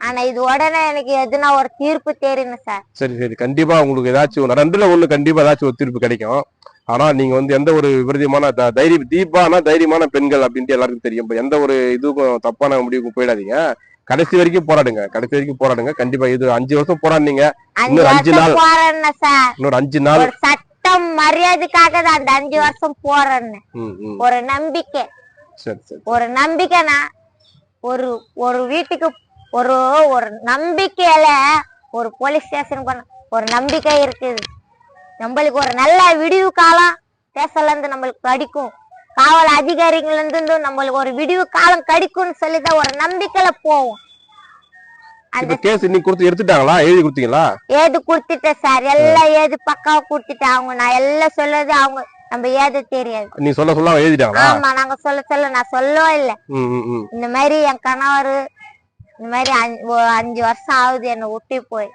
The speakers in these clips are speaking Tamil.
ஆனா இது உடனே எனக்கு எதுனா ஒரு தீர்ப்பு தெரியணும் சார். சரி சரி. கண்டிப்பா உங்களுக்கு ஏதாச்சும் ரெண்டுல ஒண்ணு கண்டிப்பா ஏதாச்சும் ஒரு தீர்ப்பு கிடைக்கும். ஆனா நீங்க வந்து எந்த ஒரு விருதியமான த- தைரிய தீபானா தைரியமான பெண்கள் அப்படின்ட்டு எல்லாருக்கும் தெரியும். எந்த ஒரு இதுக்கும் தப்பான முடிவுக்கும் போயிடாதீங்க. கடைசி வரைக்கும் போராடுங்க. கடைசி வரைக்கும் போராடுங்க. கண்டிப்பா இது அஞ்சு வருஷம் போராடினீங்க. இன்னொரு அஞ்சு நாள். இன்னொரு அஞ்சு நாள். ஒரு சட்டம் மரியாதைக்காக தான் அந்த அஞ்சு வருஷம் போறேன்னு. ஒரு நம்பிக்கை. ஒரு நம்பிக்கைனா ஒரு ஒரு வீட்டுக்கு ஒரு ஒரு நம்பிக்கையில ஒரு போலீஸ் ஸ்டேஷன் போன ஒரு நம்பிக்கை இருக்குது. நம்மளுக்கு ஒரு நல்ல விடிவு காலம் ஸ்டேஷன்ல இருந்து நம்மளுக்கு கிடைக்கும். காவல் அதிகாரிகள் இருந்து நம்மளுக்கு ஒரு விடிவு காலம் கிடைக்கும்னு சொல்லிதான் ஒரு நம்பிக்கையில போவோம். அந்த இப்ப கேஸ் இன்னைக்கு கொடுத்து எடுத்துட்டாங்களா? எழுதி கொடுத்தீங்களா? ஏது குடுத்துட்டேன் சார்? எல்லாம் ஏது பக்காவா குடுத்துட்டேன் அவங்க? நான் எல்லாம் சொல்றது அவங்க நம்ம ஏது தெரியாது. நீ சொல்ல சொல்ல அவங்க எழுதிட்டாங்களா? ஆமா நாங்க சொல்ல சொல்ல நான் சொல்லவும் இல்லை. இந்த மாதிரி என் கணவர் இந்த மாதிரி அஞ்சு- வருஷம் ஆகுது என்னை ஒட்டி போய்.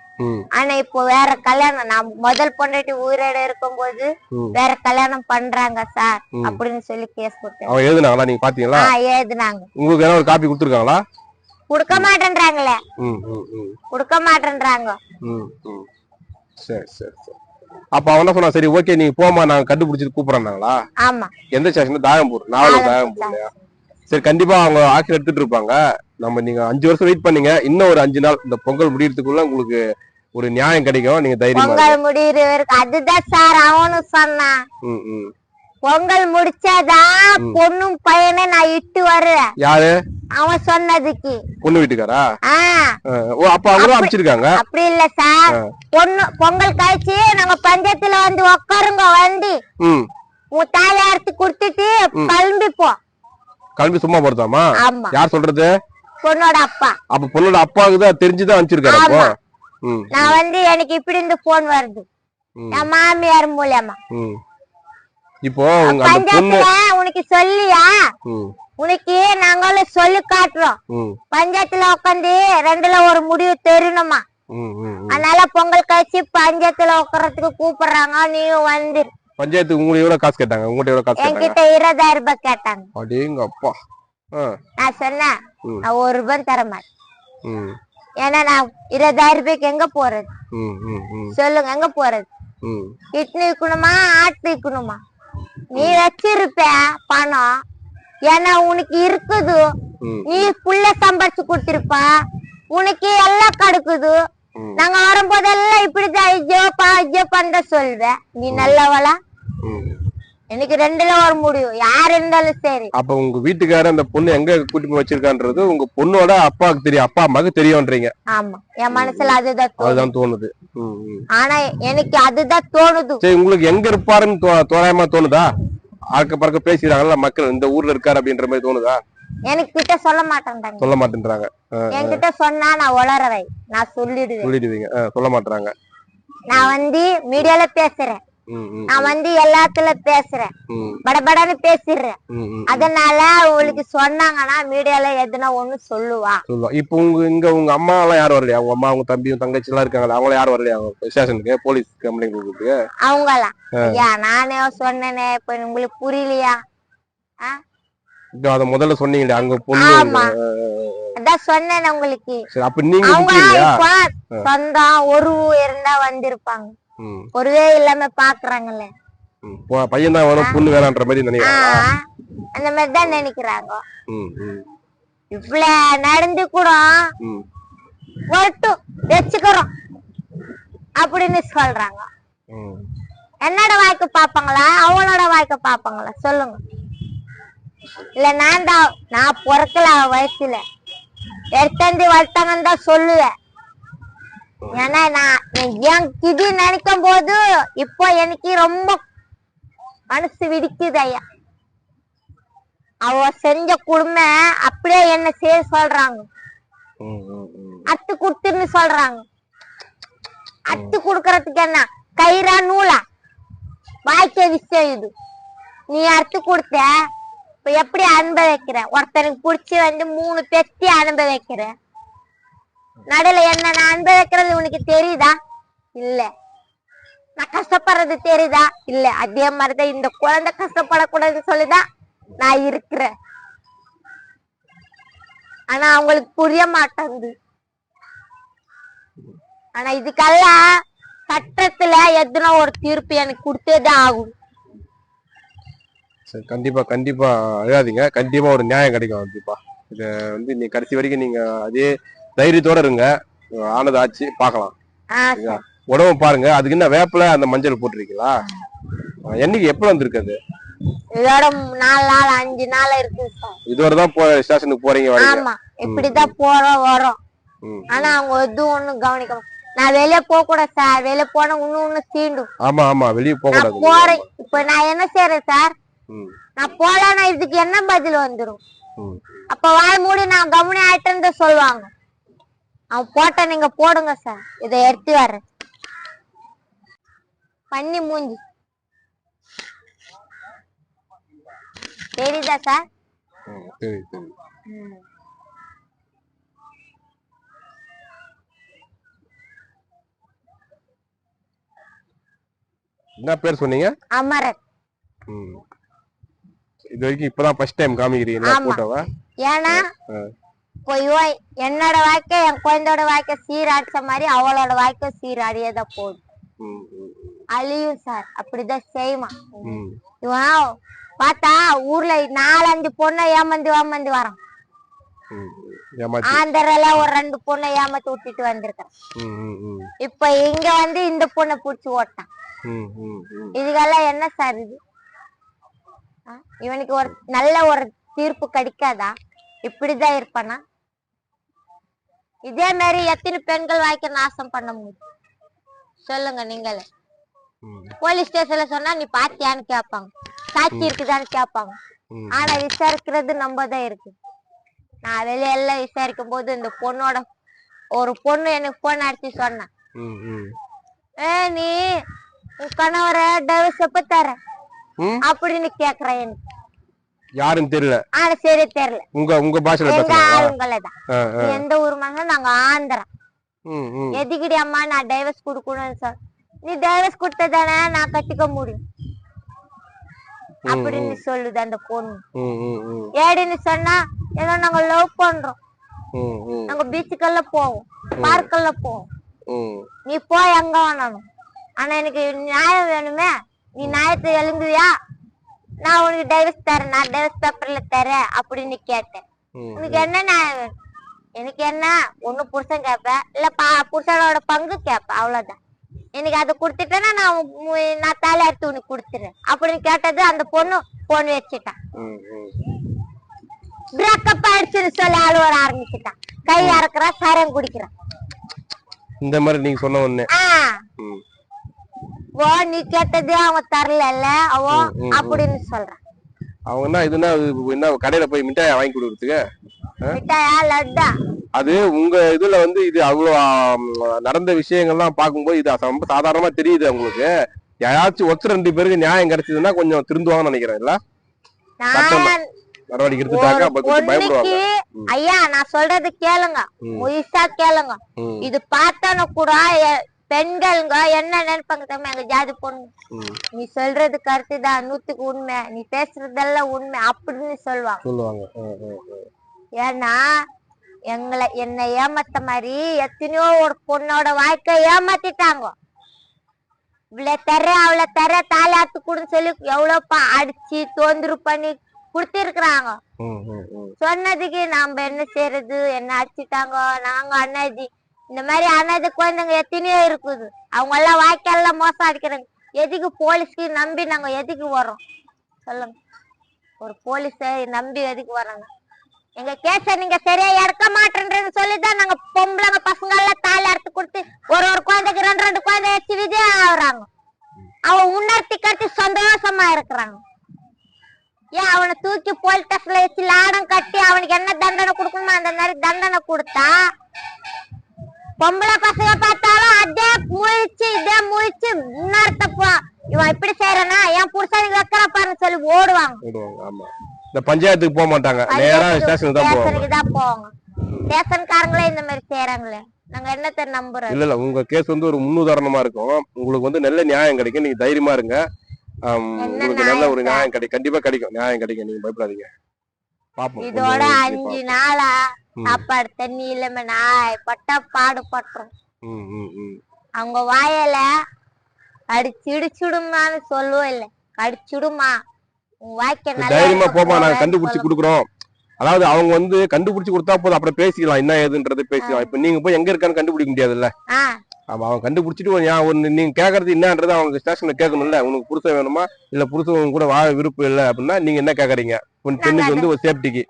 ஆனா இப்போ வேற கல்யாணம் நான் முதல் பொண்டாட்டி உயிரோட இருக்கும்போது ம். வேற கல்யாணம் பண்றாங்க சார். அப்படின்னு சொல்லி கேஸ் அவங்க எழுதுனாங்களா நீங்க பாத்தீங்களா? ஆ ஏதுனாங்க உங்களுக்கு ஏதாவது ஒரு காப்பி கொடுத்துருக்காங்களா? கொடுக்க மாட்டேன்றாங்களே. கொடுக்க மாட்டேன்றாங்க. சரி சரி சரி. அப்ப அவன் சொன்னா சரி ஓகே நீங்க போமா நாங்க கண்டுபிடிச்சிட்டு கூப்பிடறாங்களா ஆமா. எந்த ஸ்டேஷன் தாயம்பூர் நாவல் தாயம்பூர் சரி. கண்டிப்பா அவங்க ஆக்ஷன் எடுத்துட்டு இருப்பாங்க. நம்ம நீங்க அஞ்சு வருஷம் வெயிட் பண்ணீங்க. இன்னும் ஒரு அஞ்சு நாள் இந்த பொங்கல் முடியறதுக்குள்ள உங்களுக்கு ஒரு நியாயம் கிடைக்கும். நீங்க தைரியமா. பொங்கல் முடியிற வரைக்கும் அதுதான் சார் அவனும் சொன்னான். பொங்கல் முடிச்சாதான். பொண்ணும் பையனை நான் இட்டு வருவேன். யாரு? அவன் சொன்னதுக்கு. பொண்ணு வீட்டுக்காரா? ஓ அப்ப அவங்களும் அமைச்சிருக்காங்க அப்படி இல்ல சார். பொண்ணு பொங்கல் கழிச்சு நாங்க பஞ்சாயத்துல வந்து உட்காருங்க வந்து உன் தாயாரத்து குடுத்துட்டு கிளம்பி போ. கிளம்பி சும்மா போறதாமா? ஆமா. யார் சொல்றது? பொண்ணோட அப்பா. அப்ப பொண்ணோட அப்பாவுக்கு தான் தெரிஞ்சுதான் அனுப்பிச்சிருக்காரு நான் வந்து எனக்கு இப்படி இந்த போன் வருது. என் மாமியார் மூலியமா. இப்போ உங்க அந்த பொண்ணு பஞ்சாயத்துல உனக்கு சொல்லியா? உனக்கு நாங்களும் சொல்லி காட்டுறோம். பஞ்சாயத்துல உட்காந்து ரெண்டுல ஒரு முடிவு தெரியணுமா. அதனால பொங்கல் கழிச்சு பஞ்சாயத்துல உட்காரத்துக்கு கூப்பிடுறாங்க. நீயும் வந்துரு பஞ்சாயத்து உங்களுக்கு எவ்வளவு காசு கேட்டாங்க? உங்கள்கிட்ட எவ்வளவு காசு என்கிட்ட இருபதாயிரம் ரூபாய் கேட்டாங்க. அடேங்க அப்பா நான் சொன்னேன். நான் ஒரு ரூபாய் தர மாட்டேன். ம். ஏன்னா நான் இருபதாயிரம் ரூபாய்க்கு எங்க போறது? சொல்லுங்க எங்க போறது? இட்லி விற்கணுமா ஆட்டு விற்கணுமா நீ வச்சிருப்ப பணம். ஏன்னா உனக்கு இருக்குது. நீ புள்ள சம்பாரிச்சு கொடுத்திருப்பா. உனக்கு எல்லாம் கிடைக்குது. நாங்க வரும்போதெல்லாம் இப்படிதான் ஐயோப்பா ஐயோப்பான்னு தான் சொல்வேன் நீ நல்லவளா. எனக்கு ரெண்டுல ஒரு முடிவு. யார் இருந்தாலும் சரி. அப்ப உங்க வீட்டுக்காரர் அந்த பொண்ணு எங்க கூட்டி போய் வச்சிருக்கான்றது உங்க பொண்ணோட அப்பாவுக்கு தெரியும் அப்பா அம்மாவுக்கு தெரியும்ன்றீங்க. ஆமா. என் மனசுல அதுதான் தோணுது. அதுதான் தோணுது. ஆனா எனக்கு அதுதான் தோணுது. சரி உங்களுக்கு எங்க இருப்பாருன்னு தோராயமா தோணுதா? ஆக்க பறக்க பேசிடுறாங்கல்ல மக்கள் இந்த ஊர்ல இருக்காரு அப்படின்ற மாதிரி தோணுதா? எனக்கு கிட்ட சொல்ல மாட்டேன்டாங்க சொல்ல மாட்டேன்றாங்க. என்கிட்ட சொன்னா நான் உளறவை. நான் சொல்லிடுவேன். சொல்லிடுவீங்க. சொல்ல மாட்டேறாங்க நான் வந்து மீடியால பேசுறேன். நான் வந்து எல்லாத்துல பேசுறேன். படபடன்னு பேசிடுறேன். அதனால உங்களுக்கு சொன்னாங்கன்னா மீடியால எதுனா ஒண்ணு சொல்லுவா. இப்போ உங்க இங்க உங்க அம்மா எல்லாம் யாரும் வரலையா? உங்க அம்மா உங்க தம்பியும் தங்கச்சி எல்லாம் இருக்காங்களா? அவங்கள யாரும் வரலையா? ஸ்டேஷனுக்கு போலீஸ் கம்ப்ளைண்ட் கொடுக்குறதுக்கு? அவங்களாம். ஐயா நானே சொன்னேனே இப்ப உங்களுக்கு புரியலையா? அதை முதல்ல சொன்னீங்களே அங்க பொண்ணு அதான் சொன்னேன் உங்களுக்கு. அப்ப நீங்க சொந்தம் ஒரு இருந்தா வந்திருப்பாங்க. ஒருவே இல்லாம பாக்குறாங்கல்ல. பையன் தான் வேணும் பொண்ணு வேணான்ற மாதிரி நினைக்கிறாங்க அந்த மாதிரிதான் நினைக்கிறாங்க. ம் ம். இவ்வளவு நடந்து கூட வரட்டும் வச்சுக்கிறோம் அப்படின்னு சொல்றாங்க. என்னோட வாய்க்கு பாப்பாங்களா? அவனோட வாய்க்கு பாப்பாங்களா? சொல்லுங்க. இல்ல நான் தான் நான் பிறக்கல வயசுல. எடுத்தாந்து வளர்த்தாங்கன்னு தான் சொல்லுவேன். ஏன்னா நான் என் இது நினைக்கும் போது இப்போ எனக்கு ரொம்ப மனசு விடிக்குது ஐயா. அவ செஞ்ச கொடுமை அப்படியே என்ன செய்ய சொல்றாங்க. அத்து குடுத்துன்னு சொல்றாங்க. அத்து குடுக்கறதுக்கு என்ன? கயிறா நூலா? வாய்க்க விஷயம் இது. நீ அறுத்து கொடுத்த இப்ப எப்படி அனுபவிக்கிற? ஒருத்தனுக்கு புடிச்சு வந்து மூணு பெத்தி அனுபவிக்கிற. நடுல என்ன நான் அனுபவிக்கிறது உனக்கு தெரியுதா? இல்ல. நான் கஷ்டப்படுறது தெரியுதா? இல்ல. அதே மாதிரிதான் இந்த குழந்தை கஷ்டப்படக்கூடாதுன்னு சொல்லிதான் நான் இருக்கிறேன். ஆனா அவங்களுக்கு புரிய மாட்டேங்குது ஆனா இதுக்கெல்லாம் சட்டத்துல எதுனா ஒரு தீர்ப்பு எனக்கு கொடுத்தேதான் ஆகும். சரி கண்டிப்பா கண்டிப்பா அழாதீங்க கண்டிப்பா ஒரு நியாயம் கிடைக்கும் கண்டிப்பா. இத வந்து நீ கடைசி வரைக்கும் நீங்க அதே தைரியத்தோட இருங்க. ஆனது ஆச்சு பார்க்கலாம். ஆஹ் சரி. உடம்பு பாருங்க. அதுக்கு என்ன வேப்பில அந்த மஞ்சள் போட்டிருக்கீங்களா? என்னைக்கு எப்போ வந்திருக்குது இதோட நாலு நாள் அஞ்சு நாள் இருக்கு இதுவரை தான் போ ஸ்டேஷனுக்கு போறீங்க வரீங்க? இப்படிதான் போறோம் வரோம். ஆனா அவங்க எதுவும் ஒண்ணும் கவனிக்க. நான் வெளிய போக கூடாது சார். வெளிய போனா இன்னும் இன்னும் தீண்டும். ஆமா ஆமா. வெளியே போக கூடாது. போறேன். இப்ப நான் என்ன செய்யறேன் சார்? நான் போலன்னா இதுக்கு என்ன பதில் வந்துரும். அப்ப வாய் மூடி நான் கவனி ஆயிட்டேன்னு சொல்லுவாங்க. அவன் போட்ட நீங்க போடுங்க சார் இதை எடுத்து வர்றேன். பண்ணி மூஞ்சி. தெரியுதா சார் என்ன பேர் சொன்னீங்க? அமரன். இது வரைக்கும் இப்பதான் ஃபர்ஸ்ட் டைம் காமிக்கிறீங்க. போட்டோவா ஏன்னா இவன் என்னோட வாழ்க்கை என் குழந்தையோட வாழ்க்கை சீராடிச்ச மாதிரி அவளோட வாழ்க்கை சீராடியதான் போகுது. ம், ம், அழியும் சார். அப்படிதான் செய்வான். ம். இவன் பார்த்தா ஊர்ல நாலஞ்சு பொண்ணை ஏமாந்து ஏமாந்து வரான். ஆந்திரால ஒரு ரெண்டு பொண்ணை ஏமாத்தி விட்டுட்டு வந்திருக்கான். இப்ப இங்க வந்து இந்த பொண்ணை புடிச்சு ஓட்டான். இதுக்கெல்லாம் என்ன சார் இது? இவனுக்கு ஒரு நல்ல ஒரு தீர்ப்பு கிடைக்காதா? இப்படிதான் இருப்பானா? இதே மாதிரி எத்தனை பெண்கள் வாய்க்க நாசம் பண்ண முடியும்? சொல்லுங்க நீங்களே. போலீஸ் ஸ்டேஷன்ல சொன்னா நீ பாத்தியான்னு கேட்பாங்க சாட்சி இருக்குதான்னு கேட்பாங்க ம். ஆனா விசாரிக்கிறது நம்ம தான் இருக்கு. நான் வெளியெல்லாம் விசாரிக்கும் போது இந்த பொண்ணோட ஒரு பொண்ணு எனக்கு போன் அடிச்சு சொன்னான். ஏ நீ உன் கணவரை டைவர்ஸ் எப்ப தர? அப்படின்னு கேக்குறேன் எனக்கு. யாருன்னு தெரியல. ஆனா சரி தெரியல. உங்க உங்க பாஷையில ஆ. எந்த ஊர் மகன்? நாங்க ஆந்திரா. எதுக்கிடி அம்மா நான் டைவர்ஸ் கொடுக்கணும்னு சார் நீ டைவர்ஸ் கொடுத்ததானே நான் கட்டிக்க முடியும். அப்படின்னு சொல்லுது அந்த பொண்ணு. ஏடின்னு சொன்னா ஏதோ நாங்க லவ் பண்றோம். நாங்க பீச்சுக்கெல்லாம் போவோம். பார்க்கெல்லாம் போவோம். நீ போய் எங்க வேணாலும் ஆனா எனக்கு நியாயம் வேணுமே. நீ நியாயத்தை எழுங்குவியா நான் உனக்கு டைவர்ஸ் தரேன் நான் டைவர்ஸ் பேப்பர்ல தரேன் அப்படின்னு கேட்டேன். உனக்கு என்ன நியாயம் வேணும் எனக்கு என்ன? ஒண்ணு புருஷன் கேட்பேன் இல்ல பா புருஷனோட பங்கு கேட்பேன் அவ்வளவுதான். எனக்கு அதை கொடுத்துட்டேன்னா நான் நான் தாலி எடுத்து உனக்கு கொடுத்துறேன். அப்படின்னு கேட்டது அந்த பொண்ணு போன் வச்சுட்டான். பிரேக்கப் ஆயிடுச்சுன்னு சொல்லி அழுவ ஆரம்பிச்சுட்டான் கை அறக்குறான் சாரம் குடிக்கிறான் இந்த மாதிரி நீங்க சொன்ன ம். ஓ நீ கேட்டது அவன் தரல அவோ ம், ம், அப்படின்னு சொல்றான் அவங்க என்ன இதுன்னா இது என்ன கடையில போய் மிட்டாய் வாங்கி கொடுக்குறதுக்கு? மிட்டாயா லட்டா அது உங்க இதுல வந்து இது அவ்வளவு நடந்த விஷயங்கள்லாம் பார்க்கும்போது இது ரொம்ப சாதாரணமா தெரியுது உங்களுக்கு யாராச்சும் ஒருத்தர் ரெண்டு பேருக்கு நியாயம் கிடைச்சதுன்னா கொஞ்சம் திருந்துவாங்கன்னு நினைக்கிறேன் இல்ல? நடவடிக்கை எடுத்துட்டாங்க ஐயா நான் சொல்றது கேளுங்க. ம். முழுசா கேளுங்க. இது பார்த்தானு கூட பெண்கள்ங்க என்ன நினைப்பாங்க தெரியுமா? எங்க ஜாதி பொண்ணு. நீ சொல்றது கருத்து தான் நூத்துக்கு உண்மை. நீ பேசுறதெல்லாம் உண்மை அப்படின்னு சொல்லுவாங்க. ஏன்னா எங்களை என்னை ஏமாத்த மாதிரி எத்தனையோ ஒரு பொண்ணோட வாழ்க்கை ஏமாத்திட்டாங்க. இவ்வளவு தர அவளை தர தாலாத்து கொடுன்னு சொல்லி எவ்வளவுப்பா அடிச்சு தொந்தரவு பண்ணி கொடுத்திருக்கிறாங்க. சொன்னதுக்கு நாம என்ன செய்யறது? என்ன அடிச்சிட்டாங்க? நாங்க அண்ணாஜி இந்த மாதிரி அண்ணாஜி குழந்தைங்க எத்தனையோ இருக்குது. அவங்க எல்லாம் வாய்க்கால்லாம் மோசம் அடிக்கிறாங்க எதுக்கு போலீஸ்க்கு நம்பி நாங்க எதுக்கு வரோம் சொல்லுங்க. ஒரு போலீஸை நம்பி எதுக்கு வரோங்க எங்க கேஸ நீங்க சரியா எடுக்க மாட்டேன்றது சொல்லிதான் நாங்க பொம்பளைங்க பசங்க எல்லாம் தாலி அறுத்து கொடுத்து ஒரு ஒரு குழந்தைக்கு ரெண்டு ரெண்டு குழந்தை வச்சு விதே ஆகுறாங்க. அவன் உணர்த்தி கட்டி சந்தோஷமா இருக்கிறாங்க. ஏன் அவனை தூக்கி போலீஸ் ஸ்டேஷன்ல வச்சு லாடம் கட்டி அவனுக்கு என்ன தண்டனை கொடுக்கணுமோ அந்த மாதிரி தண்டனை கொடுத்தா பொம்பளை பசங்க பார்த்தாலும் அதே முழிச்சு இதே முழிச்சு இன்னொருத்தப்போ இவன் இப்படி செய்யறனா என் புருஷனுக்கு வைக்கிற பாருன்னு சொல்லி ஓடுவாங்க. ஆமா. இந்த பஞ்சாயத்துக்கு போக மாட்டாங்க. நேரா ஸ்டேஷனுக்கு தான் போவாங்க. தான் போவாங்க. ஸ்டேஷன்காரங்களே இந்த மாதிரி செய்யறாங்களே. நாங்க என்னத்த நம்புறோம் இல்ல இல்ல. உங்க கேஸ் வந்து ஒரு முன்னுதாரணமா இருக்கும். உங்களுக்கு வந்து நல்ல நியாயம் கிடைக்கும். நீங்க தைரியமா இருங்க. உங்களுக்கு நல்ல ஒரு நியாயம் கிடைக்கும் கண்டிப்பா கிடைக்கும். நியாயம் கிடைக்கும். நீங்க பயப்படாதீங்க. பாப்போம். இதோட அஞ்சு நாளா. சாப்பாடு தண்ணி இல்லாம நாய் பட்டா பாடுபட்டுரும் ம், ம், ம். அவங்க வாயில கடிச்சிடுச்சுடுமான்னு சொல்லவும் இல்லை. கடிச்சிடுமா. தைரியமா போமா நாங்க கண்டுபிடிச்சு. கொடுக்குறோம். அதாவது அவங்க வந்து கண்டுபிடிச்சு கொடுத்தா போதும். அப்புறம் பேசிக்கலாம். என்ன ஏதுன்றது பேசிக்கலாம். இப்ப நீங்க போய் எங்க இருக்கான்னு கண்டுபிடிக்க முடியாதுல்ல. ஆமா அவன் கண்டுபிடிச்சிட்டு நீங்க கேக்குறது என்னன்றது அவங்க ஸ்டேஷன்ல கேட்கணும்ல. உனக்கு புருஷன் வேணுமா? இல்ல புருஷன் கூட வாழ விருப்பம் இல்ல அப்படின்னா நீங்க என்ன கேக்குறீங்க? பெண்ணுக்கு வந்து ஒரு சேஃப்டிக்கு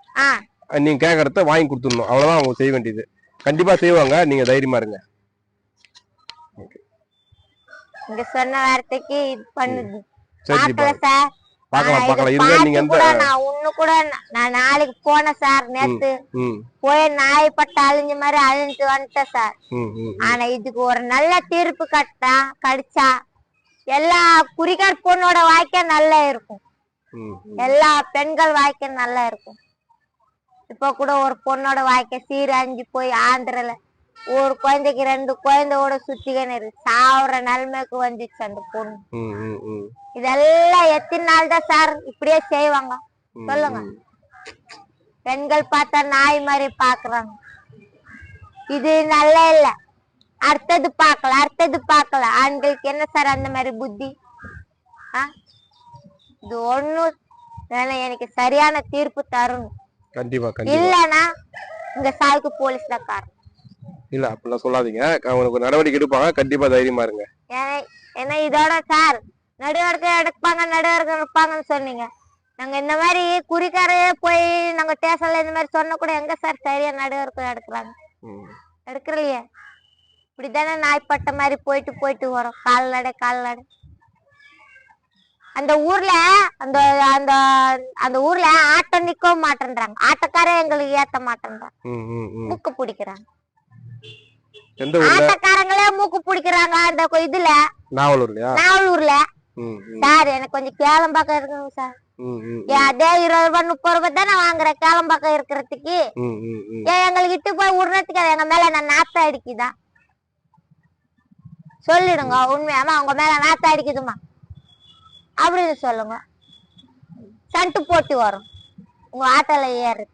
நீங்க கேக்குறத வாங்கி கொடுத்துடணும். அவ்வளவுதான் அவங்க செய்ய வேண்டியது. கண்டிப்பா செய்வாங்க. நீங்க தைரியமா இருங்க. இங்க சொன்ன வார்த்தைக்கு இது பண்ணுது. சரி பார்க்கலாம் பார்க்கலாம். இருங்க நீங்க எந்த நான் ஒண்ணு கூட நான் நாளைக்கு போனேன் சார் நேத்து. போய் நாய் பட்டு அழிஞ்ச மாதிரி அழிஞ்சு வந்துட்டேன் சார். ஆனா இதுக்கு ஒரு நல்ல தீர்ப்பு கட்டா கடிச்சா எல்லா குறிகார் பொண்ணோட வாழ்க்கை நல்லா இருக்கும். எல்லா பெண்கள் வாழ்க்கை நல்லா இருக்கும். இப்ப கூட ஒரு பொண்ணோட வாழ்க்கை சீரழிஞ்சு போய் ஆந்திரல ஒரு குழந்தைக்கு ரெண்டு குழந்தையோட சுத்திக்கின்னு இருக்கு சாவுற நிலைமைக்கு வந்துச்சு அந்த பொண்ணு. இதெல்லாம் எத்தனை நாள் தான் சார் இப்படியே செய்வாங்க? சொல்லுங்க. பெண்கள் பார்த்தா நாய் மாதிரி பாக்குறாங்க. இது நல்லா இல்ல. அடுத்தது பார்க்கல அடுத்தது பார்க்கல. ஆண்களுக்கு என்ன சார் அந்த மாதிரி புத்தி? ஆ? இது ஒண்ணு வேணா எனக்கு சரியான தீர்ப்பு தரணும். கண்டிப்பா கண்டிப்பா. இல்லனா இங்க சாவுக்கு போலீஸ் தான் காரணம். இல்ல அப்படிலாம் சொல்லாதீங்க. ஒரு நடவடிக்கை எடுப்பாங்க. கண்டிப்பா தைரியமா இருங்க ஏன்னா ஏன்னா இதோட சார் நடுவருக்கு எடுப்பாங்க நடுவருக்கு எடுப்பாங்கன்னு சொன்னீங்க. நாங்க இந்த மாதிரி குறிக்காரையே போய் நாங்க ஸ்டேஷன்ல இந்த மாதிரி சொன்ன கூட எங்க சார் சரியா நடுவருக்கு எடுக்கிறாங்க? ம். எடுக்கலையே இப்படிதானே நாய்ப்பட்ட மாதிரி போயிட்டு போயிட்டு வரோம். கால்நடை கால்நடை. அந்த ஊர்ல அந்த அந்த அந்த ஊர்ல ஆட்டம் நிக்கவும் மாட்டேன்றாங்க. ஆட்டக்காரே எங்களுக்கு ஏத்த மாட்டேன்றாங்க. மூக்கு பிடிக்கிறாங்க. ஆட்டக்காரங்களே மூக்கு பிடிக்கிறாங்க அந்த இதுல. நாவலூர்ல. ம், சார் எனக்கு கொஞ்சம் கேளம்பாக்கம் இருக்குங்க சார். அதே இருபது ரூபாய் முப்பது ரூபாய் தானே வாங்குறேன் கேளம்பாக்கம் இருக்கிறதுக்கு. எங்களுக்கு இட்டு போய் விடுறதுக்கு அது எங்க மேல நான் நாத்தம் அடிக்குதா? சொல்லிடுங்க உண்மையாம அவங்க மேல நாத்தம் அடிக்குதுமா அப்படின்னு சொல்லுங்க. சண்டு போட்டு வரும். உங்க ஆட்டோல ஏறுறது.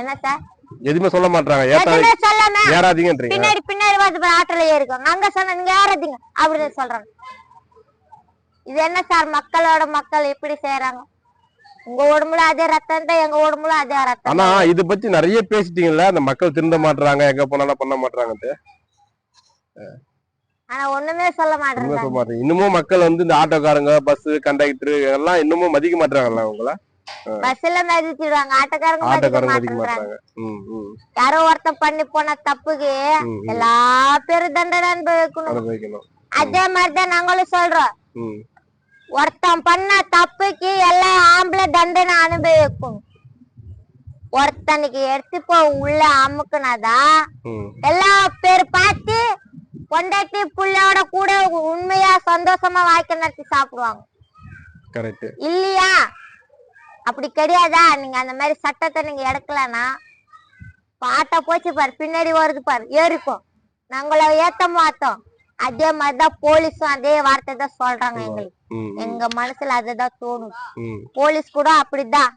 என்ன சார்? எதுவுமே சொல்ல மாட்டாங்க ஏத்தா எதுவுமே சொல்லாம ஏறாதீங்கன்றீங்க. பின்னாடி பின்னாடி வந்து ஆட்டோல ஏறிக்கோங்க அங்க சொன்ன நீங்க ஏறாதீங்க. அப்படின்னு சொல்றாங்க. இது என்ன சார்? மக்களோட மக்கள் இப்படி செய்யறாங்க உங்க உடம்புல அதே ரத்தம் தான் எங்க உடம்புல அதே ரத்தம் ஆனா இத பத்தி நிறைய பேசிட்டீங்கல்ல? அந்த மக்கள் திருந்த மாட்றாங்க எங்க போனாலும் பண்ண மாட்றாங்கன்ட்டு. ஆனா ஒண்ணுமே சொல்ல மாட்டேங்கிறாங்க சொல்ல மாட்டீங்க இன்னமும் மக்கள் வந்து இந்த ஆட்டோக்காரங்க பஸ் கண்டக்டர் எல்லாம் இன்னமும் மதிக்க மாட்றாங்கல்ல அவங்கள? பஸ்ல மதிச்சிடுவாங்க ஆட்டோக்காரங்க ஆட்டோக்காரங்க மதிக்க மாட்டேங்கிறாங்க மாட்றாங்க. ம் ம். யாரோ ஒருத்தன் பண்ணி போன தப்புக்கு. எல்லா பேரும் தண்டனை அனுபவிக்கணும். அதே மாதிரிதான் நாங்களும் சொல்றோம். ஒருத்தன் பண்ண தப்புக்கு எல்லா ஆம்பளை தண்டனை அனுபவிக்கணும் ஒருத்தனுக்கு எடுத்து போய் உள்ள அமுக்குனாதான் எல்லா பேர் பார்த்து பொண்டாட்டி புள்ளையோட கூட உண்மையா சந்தோஷமா வாழ்க்கை நடத்தி சாப்பிடுவாங்க. கரெக்ட் இல்லையா? அப்படி கிடையாதா? நீங்க அந்த மாதிரி சட்டத்தை நீங்க எடுக்கலனா பாட்டா போச்சு பாரு பின்னாடி வருது பாரு ஏறிப்போ நாங்கள ஏத்த மாட்டோம் அதே மாதிரிதான் போலீஸும் அதே வார்த்தை தான் சொல்றாங்க. எங்களுக்கு. எங்க மனசுல அதுதான் தோணும். போலீஸ் கூட அப்படிதான்.